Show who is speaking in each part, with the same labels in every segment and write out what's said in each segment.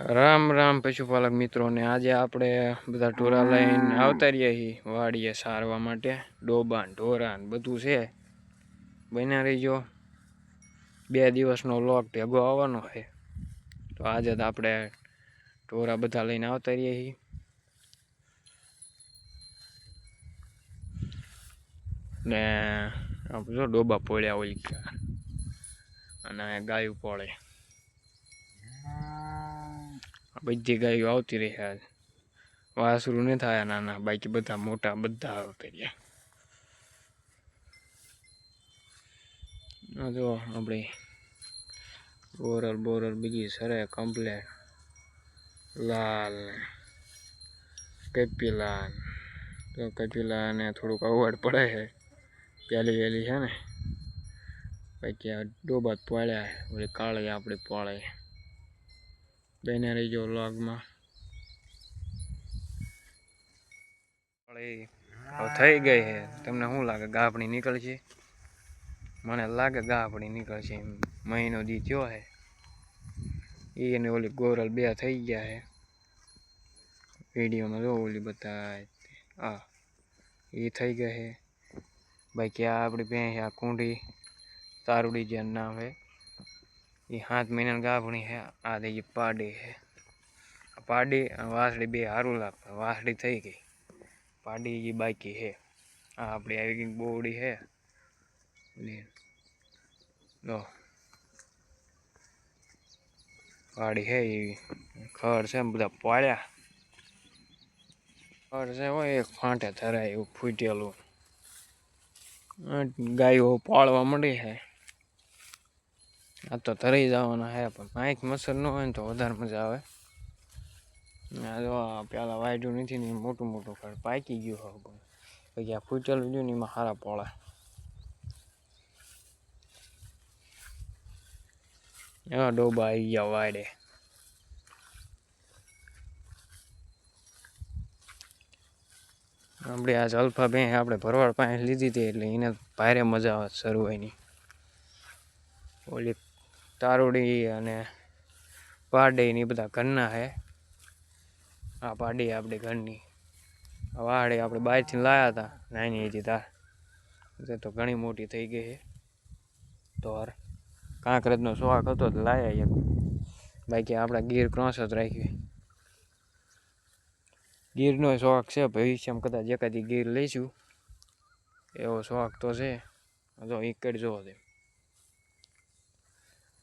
Speaker 1: રામ રામ પશુપાલક મિત્રોને આજે આપણે બધા ઢોરા લઈને આવતા રહીએ છીએ વાડીએ સારવા માટે. ડોબાન ઢોરાન બધું છે. બન્યા રહીજો. બે દિવસનો લોક ભેગો આવવાનો છે. તો આજે તો આપણે ઢોરા બધા લઈને આવતા રહીએ છીએ. ને જો ડોબા પોળ્યા હોય અને ગાયું પોળે બધી ગાયો આવતી રહી આજ વાસરું નહીં થાય નાના, બાકી બધા મોટા, બધા આવતા રહ્યા. આ જો આપણે બોરલ બોરલ બીજી સરે કમ્પ્લેટ. લાલ ને કપિલા ને તો કપિલા ને થોડુંક અવડ પડે છે. પહેલી વહેલી છે ને. પછી આ ડોબા પાળ્યા ઓલી કાળે આપણે પાળે. બેને રહીજો વ્લોગમાં. થઈ ગઈ છે. તમને શું લાગે? ગાભણી નીકળશે? મને લાગે ગાભણી નીકળશે મહિનો દી થયો છે. એ અને ઓલી ગોરલ બે થઈ ગયા છે. વિડીયોમાં જો ઓલી બધા આ એ થઈ ગયા છે. બાકી આ આપણી ભેંસ આ કુંડી. તારુડી જેનું નામ છે. એ સાત મહિનાની ગાભણી છે આ થઈ પાડી છે પાડી અને વાસળી બે સારું લાગતા, વાસળી થઈ ગઈ. પાડી જે બાકી છે આ આપણી આવી ગઈ બોવડી છે લો. પાડી છે એવી ખર છે બધા પાડ્યા. ખર છે હોય એક ફાંટે ધરાય એવું ફૂટેલું. ગાયો પાળવા મળી છે આ તો તરી જવાના હે, પણ પાંચ મસર ન હોય ને તો વધારે મજા આવે. આ પેલા વાયડું નથી ને મોટું મોટું ખડ પાકી ગયું હવે પણ. પછી આ ફૂટેલું ને એમાં સારા પોળા. એવા ડોબા આવી ગયા વાડે આપણે આ જલફા બે આપણે ભરવાડ પાસે લીધી હતી એટલે એને ભારે મજા આવે સરવાઈની ઓલી તારોડી અને પાડી ઈ બધા ઘરના હે. આ પાડી આપણી ઘરની. આ વાડી આપણે બહારથી લાયા હતા, નાની હતી તાર. તે તો ઘણી મોટી થઈ ગઈ છે તો કાંકરેજનો શોખ હતો તો લાયા એક. બાકી આપણા ગીર ક્રોસ જ રાખી ગીરનો શોખ છે, ભવિષ્યમાં કદાચ એકાદી ગીર લઈશું. એવો શોખ તો છે. જો ઈકડ જોવો તે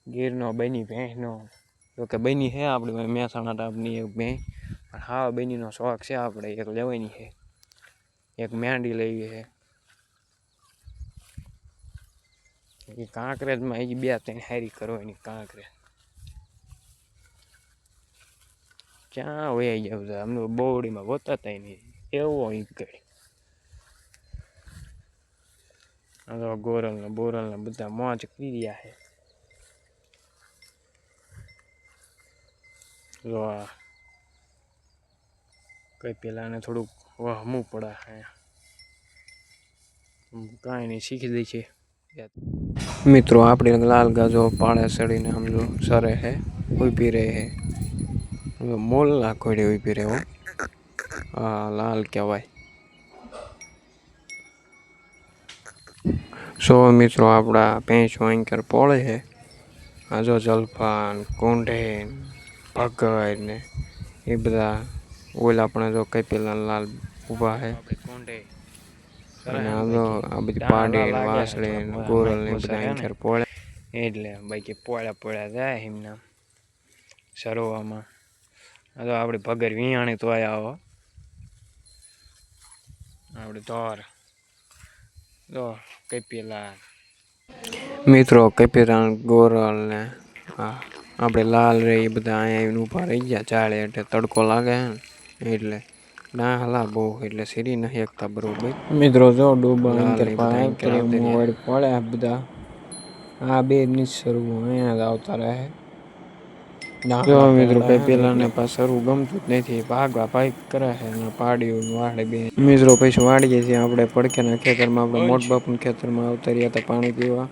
Speaker 1: ગીરનો, બની ભેંસનો. તો કે બની છે આપણી મહેસાણા ટાપની એક ભેંસ. પણ હા, બનીનો શોખ છે આપણે, એક લેવાની છે. એક મેંડી લેવી છે. એ કાંકરેજમાં એ બે ત્રણ હારી કરવાની કાંકરેજ. ક્યાં વયા ગયા બધા અમને બોવડીમાં ગોતાતા નહીં. એવો ઈકડ હવે ગોરલ ને બોરલ ને બધા મોજ કરી રહ્યા છે. જો આ કંઈ પેલાને થોડુંક વહમું પડે હે કાંઈ નહીં, શીખી દે છે. મિત્રો, આપણે લાલ ગાજો પાળે સડીને સમજો, સરે હે ઊભી રહે હે. હવે મોલ ના ખોડે ઊભી રહે હા. લાલ કહેવાય. સો મિત્રો, આપણા પેંચ વાંકર પોળે છે આ જો જલફાન કુંઢેન ભગર ને એ બધા ઓલા આપણે જો કઈ પેલા લાલ ઊભા હે. અને આ જો આ બધી પાડી વાસળી ને ગોરલ ને બધા વાંકર પોળે. એટલે બાકી પોળ્યા પોળ્યા જાય એમના સરોવામાં આ તો આપણી ભગર વિયાણી તો આવો હો. આપણે ધોર જો પેલા મિત્રો કપીરા ગોરલ ને આ આપણે લાલ રે એ બધા અહીંયા એનું ઊભા રહી ગયા. ચાળે એટલે તડકો લાગે એટલે ના હલા બહુ એટલે સીરી નહીં એકતા બરોબર. મિત્રો જો ડૂબા અંતર મોડ પડે બધા? આ બે ની શરૂ અહીંયા જ આવતા રહે. જો મિત્રો ભાઈ પેલા ને પાસ શરૂ ગમતું જ નથી. ભાગવા ભાઈ કરે છે ને પાડ્યું વાડે બે. મિત્રો પછી વાડીએ છીએ આપણે પડખેના ખેતરમાં. આપણે મોટ બાપુના ખેતરમાં આવતા રહ્યા હતા પાણી પીવા.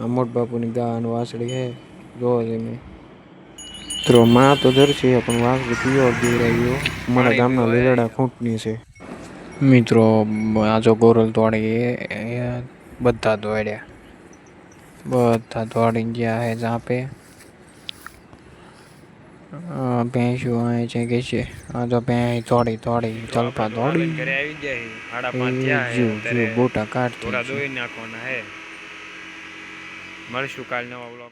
Speaker 1: આ મોટ બાપુની ગા અને વાસળી છે જોવો તમે મિત્રો માં તો છે પણ વાઘ પીવો દઈ રહ્યો. અમારા ગામના લીલડા ખૂંટની છે. મિત્રો આ જો ગોરલ દોડી બધા દોડ્યા. બધા દોડી ગયા હે જાપે. ભેંસું આવે છે કે છે? આ તો ભેંસ દોડી દોડી ચલપા દોડી. બોટા કાઢ
Speaker 2: થોડા દોઈ નાખવાના હે. મળશું કાલ નવા